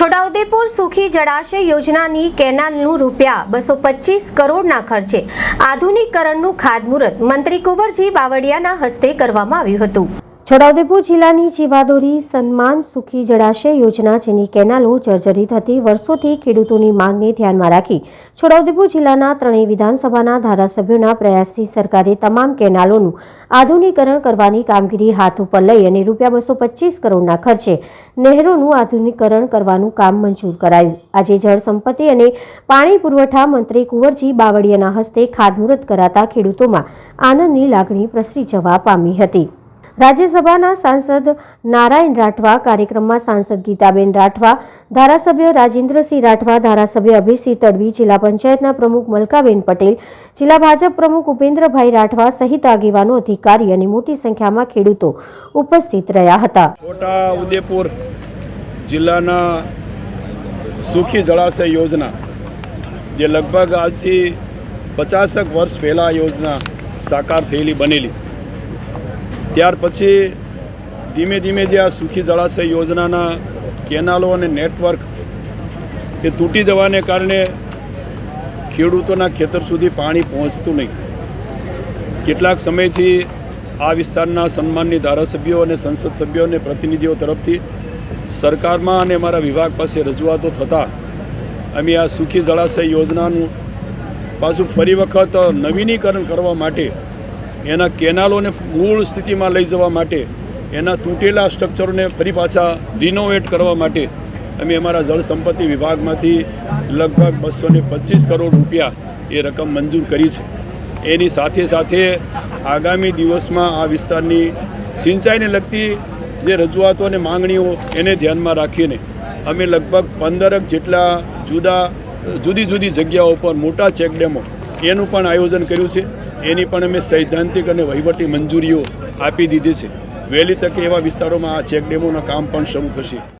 છોટાઉદેપુર સુખી જળાશય યોજનાની કેનાલનું રૂપિયા બસો પચીસ કરોડના ખર્ચે આધુનિકરણનું ખાતમુહૂર્ત મંત્રી કુંવરજી બાવળિયાના હસ્તે કરવામાં આવ્યું હતું. છોટાઉદેપુર જિલ્લાની જીવાદોરી સન્માન સુખી જળાશય યોજના જેની કેનાલો જર્જરિત હતી, વર્ષોથી ખેડૂતોની માંગને ધ્યાનમાં રાખી છોટાઉદેપુર જિલ્લાના ત્રણેય વિધાનસભાના ધારાસભ્યોના પ્રયાસથી સરકારે તમામ કેનાલોનું આધુનિકરણ કરવાની કામગીરી હાથ ઉપર લઈ અને રૂપિયા બસો પચીસ કરોડના ખર્ચે નહેરોનું આધુનિકરણ કરવાનું કામ મંજૂર કરાયું. આજે જળ સંપત્તિ અને પાણી પુરવઠા મંત્રી કુંવરજી બાવળિયાના હસ્તે ખાતમુહૂર્ત કરાતા ખેડૂતોમાં આનંદની લાગણી પ્રસરી જવા પામી હતી. રાજ્યસભાના સાંસદ નારાયણ રાઠવા, કાર્યક્રમમાં સાંસદ ગીતાબેન રાઠવા, ધારાસભ્ય રાજેન્દ્રસિંહ રાઠવા, ધારાસભ્ય અભિસિંહ તડવી, જિલ્લા પંચાયતના પ્રમુખ મલકાબેન પટેલ, જિલ્લા ભાજપ પ્રમુખ ઉપેન્દ્રભાઈ રાઠવા સહિત આગેવાનો, અધિકારી અને મોટી સંખ્યામાં ખેડૂતો ઉપસ્થિત રહ્યા હતા. છોટા ઉદેપુર જિલ્લાના સુખી જળાશય યોજના, જે લગભગ આજથી પચાસક વર્ષ પહેલાં યોજના સાકાર થયેલી, બનેલી. ત્યાર પછી ધીમે ધીમે જે આ સુખી જળાશય યોજનાના કેનાલો અને નેટવર્ક એ તૂટી જવાને કારણે ખેડૂતોના ખેતર સુધી પાણી પહોંચતું નહીં. કેટલાક સમયથી આ વિસ્તારના સન્માનની ધારાસભ્યો અને સંસદ સભ્યો અને પ્રતિનિધિઓ તરફથી સરકારમાં અને અમારા વિભાગ પાસે રજૂઆતો થતાં અમે આ સુખી જળાશય યોજનાનું પાછું ફરી વખત નવીનીકરણ કરવા માટે એના કેનાલોને મૂળ સ્થિતિમાં લઈ જવા માટે, એના તૂટેલા સ્ટ્રક્ચરોને ફરી પાછા રિનોવેટ કરવા માટે અમે અમારા જળ સંપત્તિ વિભાગમાંથી લગભગ બસો ને કરોડ રૂપિયા એ રકમ મંજૂર કરી છે. એની સાથે સાથે આગામી દિવસમાં આ વિસ્તારની સિંચાઈને લગતી જે રજૂઆતો અને માંગણીઓ એને ધ્યાનમાં રાખીને અમે લગભગ પંદરક જેટલા જુદા, જુદી જુદી જગ્યાઓ પર મોટા ચેકડેમો એનું પણ આયોજન કર્યું છે. એની પણ અમે સૈદ્ધાંતિક અને વહીવટી મંજૂરીઓ આપી દીધી છે. વહેલી તકે એવા વિસ્તારોમાં આ ચેકડેમોના કામ પણ શરૂ થશે.